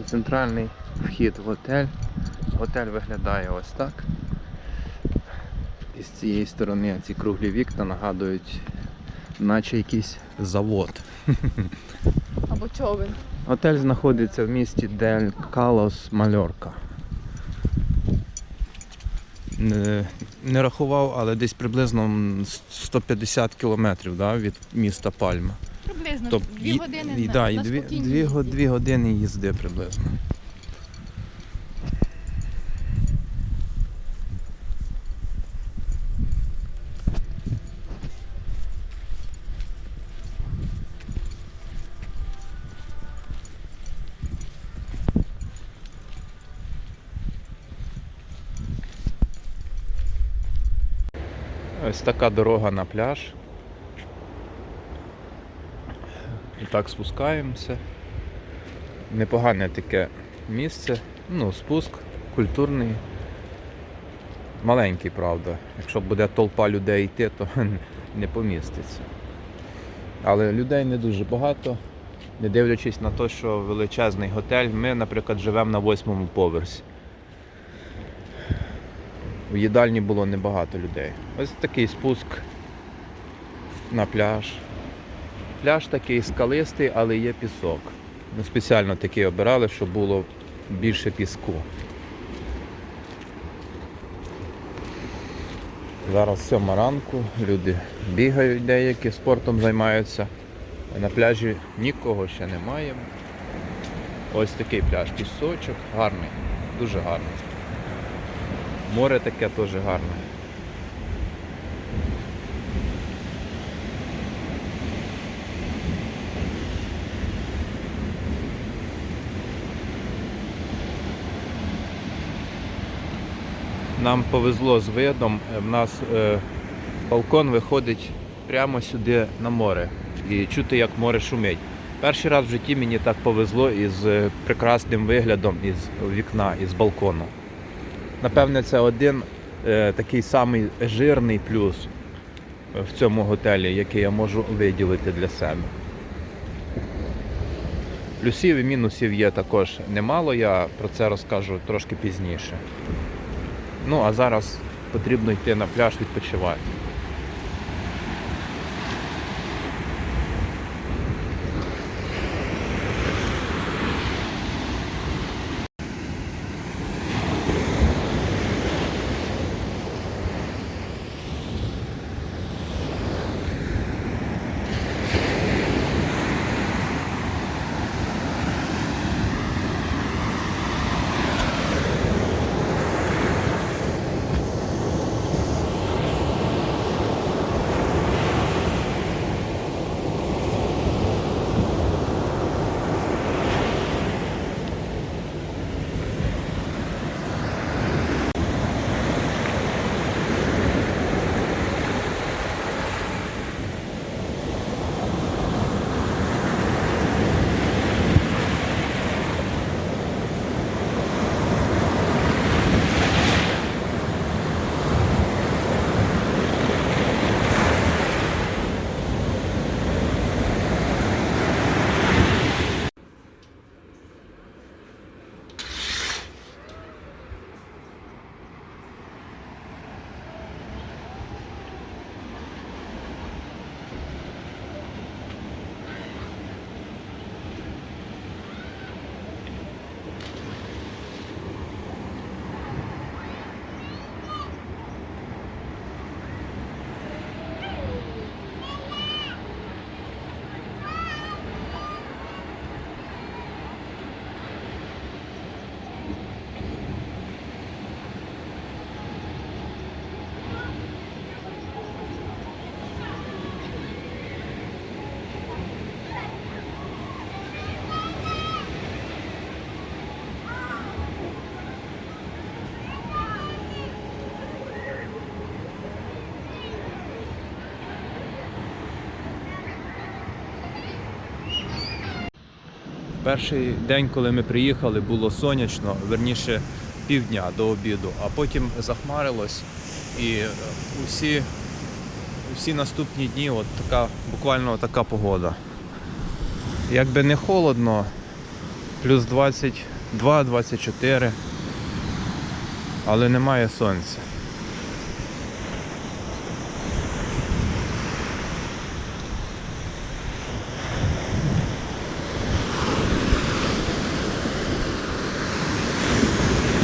Центральний вхід в готель. Готель виглядає ось так. І з цієї сторони ці круглі вікна нагадують, наче якийсь завод. Або човен. Готель знаходиться в місті Дель Калос Мальорка. Не, не рахував, але десь приблизно 150 кілометрів да, від міста Пальма. Приблизно Тоб- дві ї- години і, на, да, на і дві, спокійній дві, го- їзді. дві години їзди приблизно. Ось така дорога на пляж. І так спускаємося. Непогане таке місце. Ну, спуск культурний. Маленький, правда. Якщо буде толпа людей йти, то не поміститься. Але людей не дуже багато, не дивлячись на те, що величезний готель. Ми, наприклад, живемо на восьмому поверсі. У їдальні було небагато людей. Ось такий спуск на пляж. Пляж такий скалистий, але є пісок. Ми спеціально такий обирали, щоб було більше піску. Зараз сьома ранку, люди бігають деякі, спортом займаються. На пляжі нікого ще немає. Ось такий пляж, пісочок, гарний, дуже гарний. Море таке теж гарне. Нам повезло з видом. У нас е, балкон виходить прямо сюди на море. І чути, як море шумить. Перший раз в житті мені так повезло із е, прекрасним виглядом із вікна, із балкону. Напевне, це один е, такий самий жирний плюс в цьому готелі, який я можу виділити для себе. Плюсів і мінусів є також немало, я про це розкажу трошки пізніше. Ну, а зараз потрібно йти на пляж відпочивати. Перший день, коли ми приїхали, було сонячно, верніше півдня до обіду, а потім захмарилось і е, усі, усі наступні дні от така, буквально така погода. Якби не холодно, плюс 22-24, але немає сонця.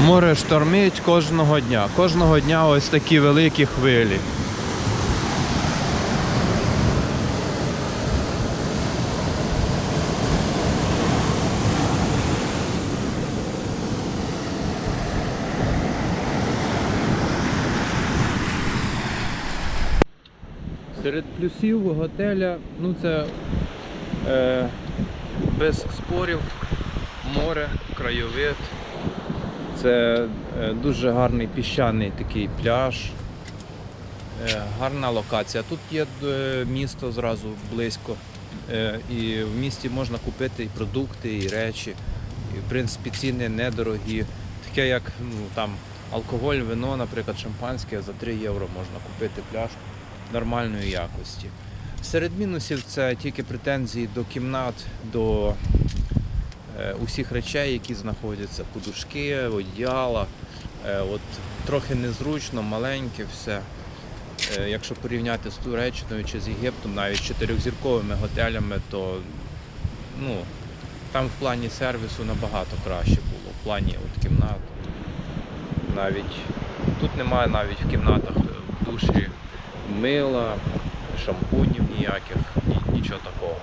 Море штормить кожного дня. Кожного дня ось такі великі хвилі. Серед плюсів готеля, ну це е, без спорів, море, краєвид. Це е, дуже гарний піщаний такий пляж. Е, гарна локація. Тут є е, місто зразу близько. І в місті можна купити і продукти, і речі. І, в принципі, ціни недорогі. Таке як ну, там, алкоголь, вино, наприклад, шампанське за 3 євро можна купити пляж нормальної якості. Серед мінусів це тільки претензії до кімнат, до усіх речей, які знаходяться, подушки, одіяла. Е, от, трохи незручно, маленьке все. Е, якщо порівняти з Туреччиною чи з Єгиптом, навіть з чотирьохзірковими готелями, то ну, там в плані сервісу набагато краще було, в плані от, кімнат. Навіть тут немає навіть в кімнатах е, в душі мила, шампунів ніяких, ні- нічого такого.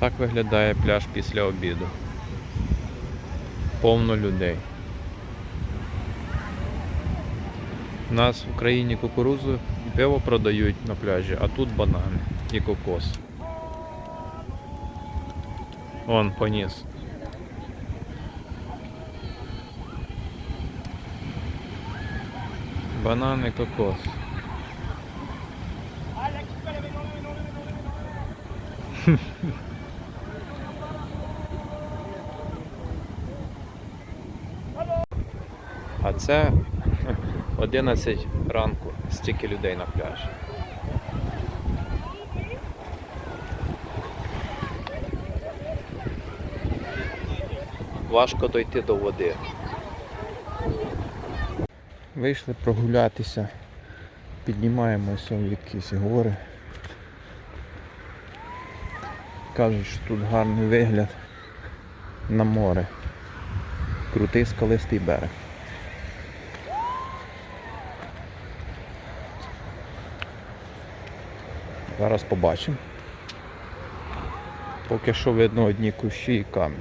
Так виглядає пляж після обіду. Повно людей. У нас в Україні кукурузу і пиво продають на пляжі, а тут банани і кокос. Вон поніс. Банани, кокос. це 11 ранку, стільки людей на пляжі. Важко дойти до води. Вийшли прогулятися, піднімаємося в якісь гори. Кажуть, що тут гарний вигляд на море. Крутий скалистий берег. Зараз побачимо. Поки що видно одні кущі і камінь.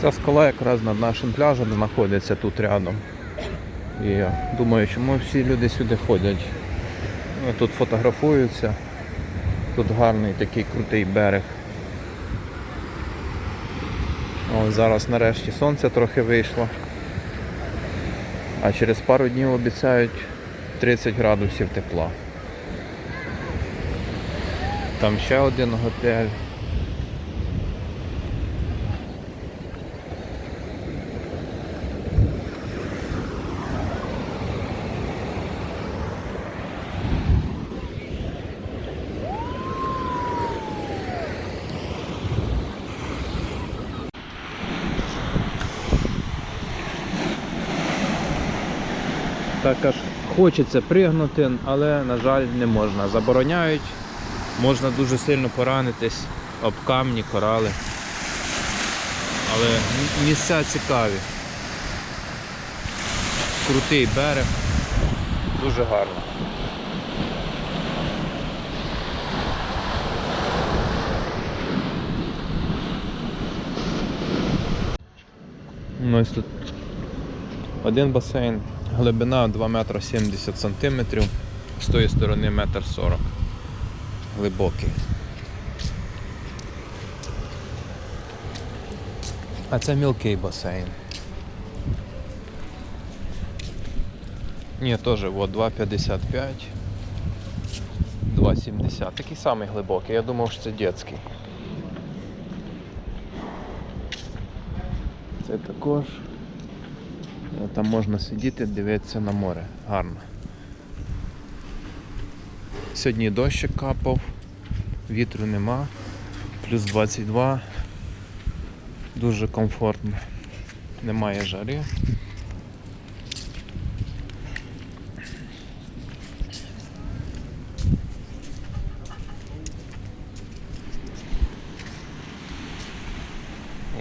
Ця скала якраз над нашим пляжем знаходиться тут рядом. І я думаю, чому всі люди сюди ходять. Тут фотографуються. Тут гарний такий крутий берег. Ось зараз нарешті сонце трохи вийшло. А через пару днів обіцяють 30 градусів тепла. Там ще один готель. так аж хочеться пригнути, але, на жаль, не можна. Забороняють, можна дуже сильно поранитись, об камні, корали. Але місця цікаві. Крутий берег, дуже гарно. Ну, ось тут один басейн глибина 2 метра 70 сантиметрів, з тої сторони метр 40. Глибокий. А це мілкий басейн. Ні, теж от 2,55. 2,70. Такий самий глибокий. Я думав, що це дитячий. Це також. Там можна сидіти, дивитися на море. Гарно. Сьогодні дощик капав, вітру нема, плюс 22. Дуже комфортно. Немає жари.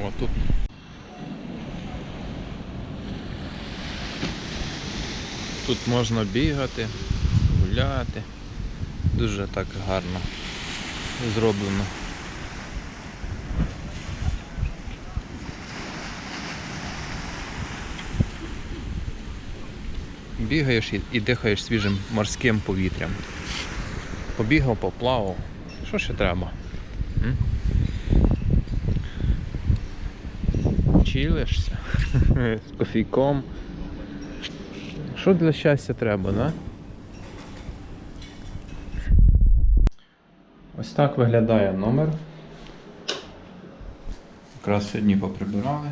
О, тут. Тут можна бігати, гуляти. Дуже так гарно зроблено. Бігаєш і, дихаєш свіжим морським повітрям. Побігав, поплавав. Що ще треба? М? Чилишся з кофійком. Що для щастя треба, да? Ось так виглядає номер. Якраз сьогодні поприбирали.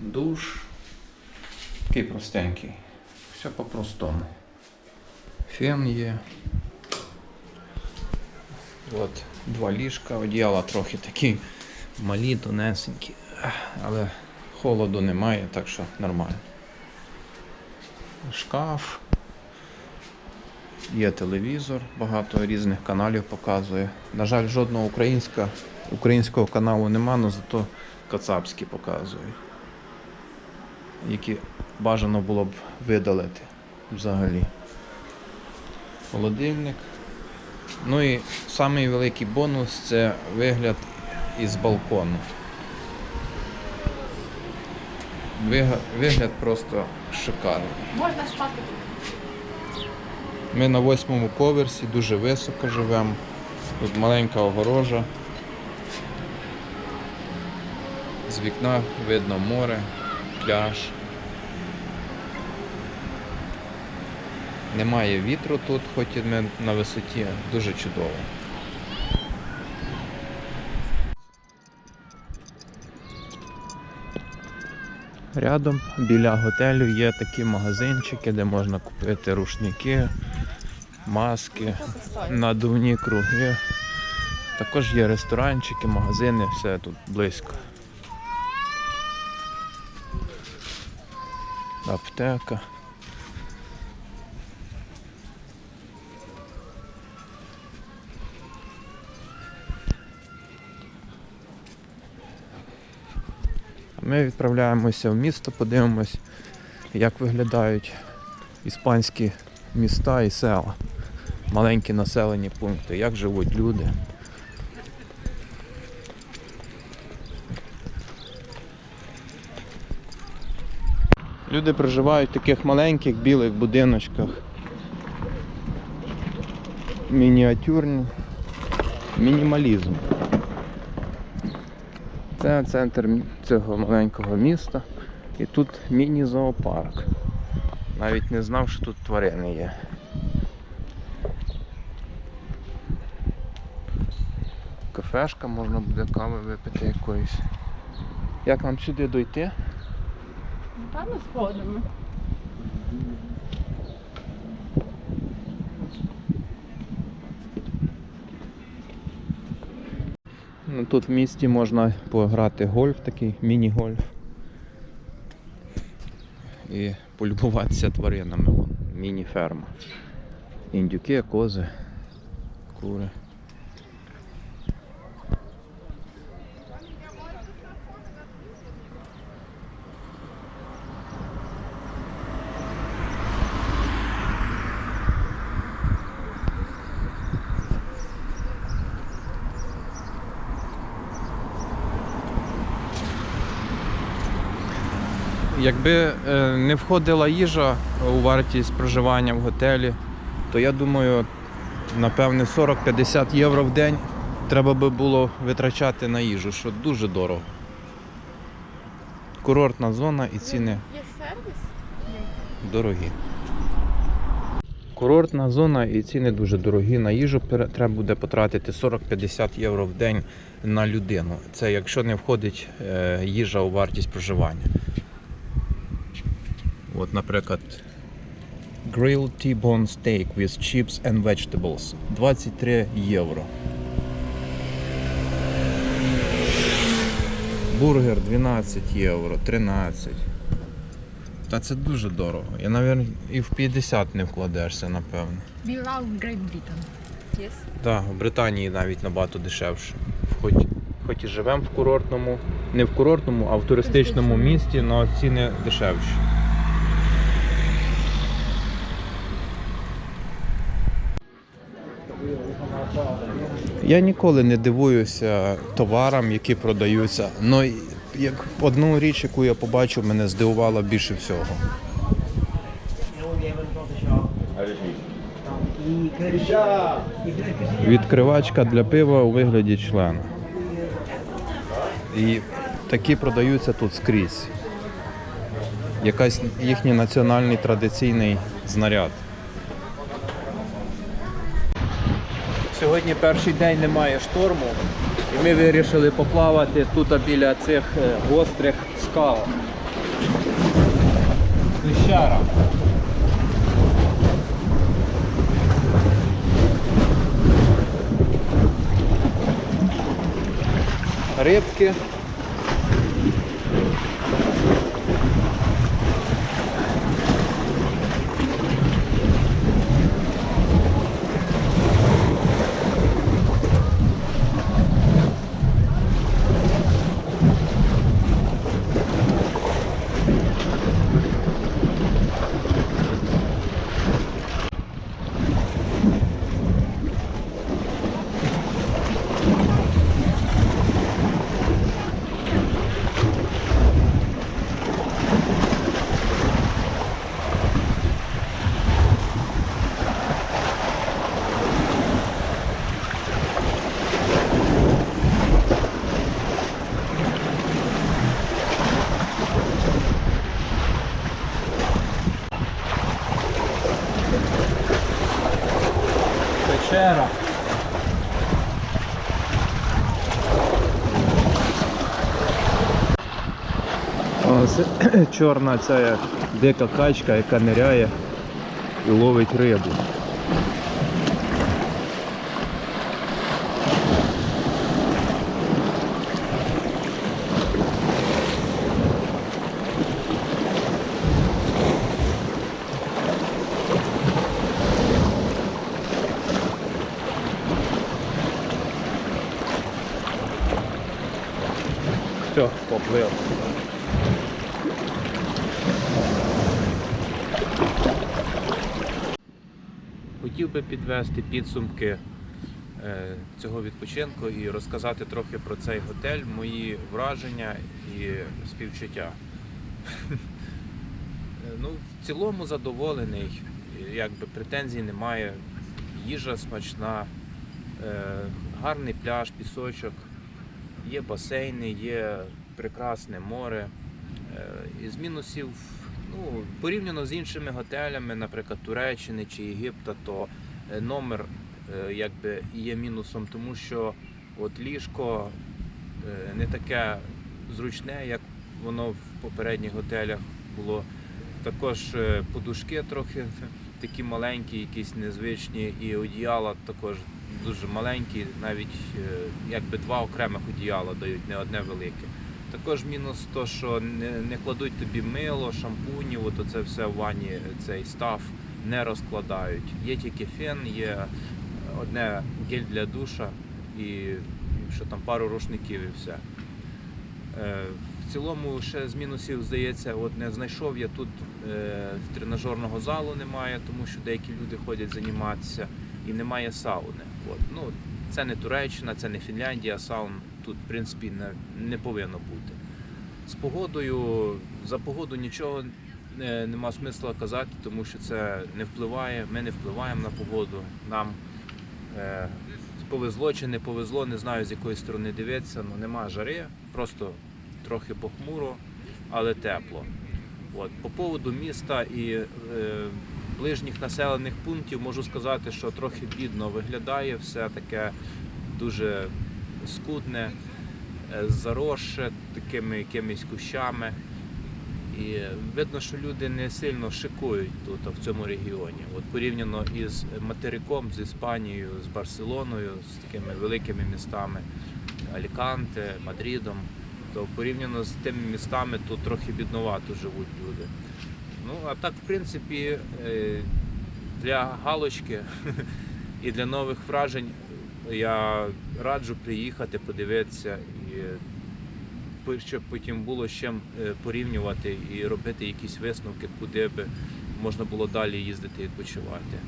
Душ. Такий простенький. Все по-простому. Фен є. От два ліжка, одіяла трохи такі малі, тонесенькі, але холоду немає, так що нормально. Шкаф. Є телевізор, багато різних каналів показує. На жаль, жодного українська, українського каналу нема, але зато кацапські показує. Які бажано було б видалити взагалі. Холодильник. Ну і самий великий бонус це вигляд із балкону. Вигляд просто шикарний. Можна спати тут. Ми на восьмому поверсі, дуже високо живемо. Тут маленька огорожа. З вікна видно море, пляж. Немає вітру тут, хоч і ми на висоті, дуже чудово. Рядом біля готелю є такі магазинчики, де можна купити рушники, маски, надувні круги. Також є ресторанчики, магазини, все тут близько. Аптека. Ми відправляємося в місто, подивимось, як виглядають іспанські міста і села, маленькі населені пункти, як живуть люди. Люди проживають в таких маленьких білих будиночках. Мініатюрні. Мінімалізм. Це центр цього маленького міста. І тут міні-зоопарк. Навіть не знав, що тут тварини є. Кафешка, можна буде кави випити якоїсь. Як нам сюди дойти? Там сходимо. Ну, тут в місті можна пограти гольф, такий міні-гольф. І полюбуватися тваринами. Міні-ферма. Індюки, кози, кури. Якби е, не входила їжа у вартість проживання в готелі, то я думаю, напевне 40-50 євро в день треба би було витрачати на їжу, що дуже дорого. Курортна зона і ціни Є сервіс? дорогі. Курортна зона і ціни дуже дорогі. На їжу пере- треба буде потратити 40-50 євро в день на людину. Це якщо не входить е, їжа у вартість проживання. От, наприклад, Grilled T-bone steak with chips and vegetables 23 євро. Бургер 12 євро, 13. Та це дуже дорого. Я, навіть, і в 50 не вкладешся, напевно. We love Great Britain. Yes. Так, в Британії навіть набагато дешевше. Хоч, хоч і живемо в курортному, не в курортному, а в туристичному Туристичному. місті, але ціни дешевші. Я ніколи не дивуюся товарам, які продаються. Но як одну річ, яку я побачив, мене здивувала більше всього. Відкривачка для пива у вигляді члена. І такі продаються тут скрізь. Якась їхній національний традиційний знаряд. Сьогодні перший день немає шторму, і ми вирішили поплавати тут біля цих е, гострих скал. Клещара. Рибки. Печера. Ось чорна ця дика качка, яка ниряє і ловить рибу. Все, поплив. Хотів би підвести підсумки е, цього відпочинку і розказати трохи про цей готель, мої враження і співчуття. Е, Ну, в цілому задоволений, якби претензій немає. Їжа смачна, е, гарний пляж, пісочок, є басейни, є прекрасне море. Із мінусів, ну, порівняно з іншими готелями, наприклад, Туреччини чи Єгипта, то е, номер е, якби є мінусом, тому що от ліжко е, не таке зручне, як воно в попередніх готелях було. Також подушки трохи такі маленькі, якісь незвичні, і одіяла також дуже маленькі, навіть якби два окремих одіяла дають, не одне велике. Також мінус то, що не, не кладуть тобі мило, шампуні, от оце все в ванні, цей став не розкладають. Є тільки фен, є одне гель для душа і що там пару рушників і все. Е, В цілому ще з мінусів здається, от не знайшов я тут е, тренажерного залу немає, тому що деякі люди ходять займатися і немає сауни. От. Ну, це не Туреччина, це не Фінляндія, саун тут в принципі не, не повинно бути. З погодою, за погоду нічого е, нема смисла казати, тому що це не впливає. Ми не впливаємо на погоду. Нам е, повезло чи не повезло, не знаю з якої сторони дивитися, але нема жари, просто трохи похмуро, але тепло. От. По поводу міста і е, ближніх населених пунктів можу сказати, що трохи бідно виглядає, все таке дуже скудне, е, заросше такими якимись кущами. І видно, що люди не сильно шикують тут, в цьому регіоні. От порівняно із материком, з Іспанією, з Барселоною, з такими великими містами Аліканте, Мадрідом, то порівняно з тими містами тут трохи бідновато живуть люди. Ну, а так, в принципі, е, для галочки і для нових вражень я раджу приїхати, подивитися і щоб потім було з чим е, порівнювати і робити якісь висновки, куди би можна було далі їздити і відпочивати.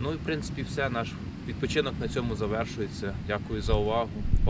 Ну і в принципі все, наш відпочинок на цьому завершується. Дякую за увагу.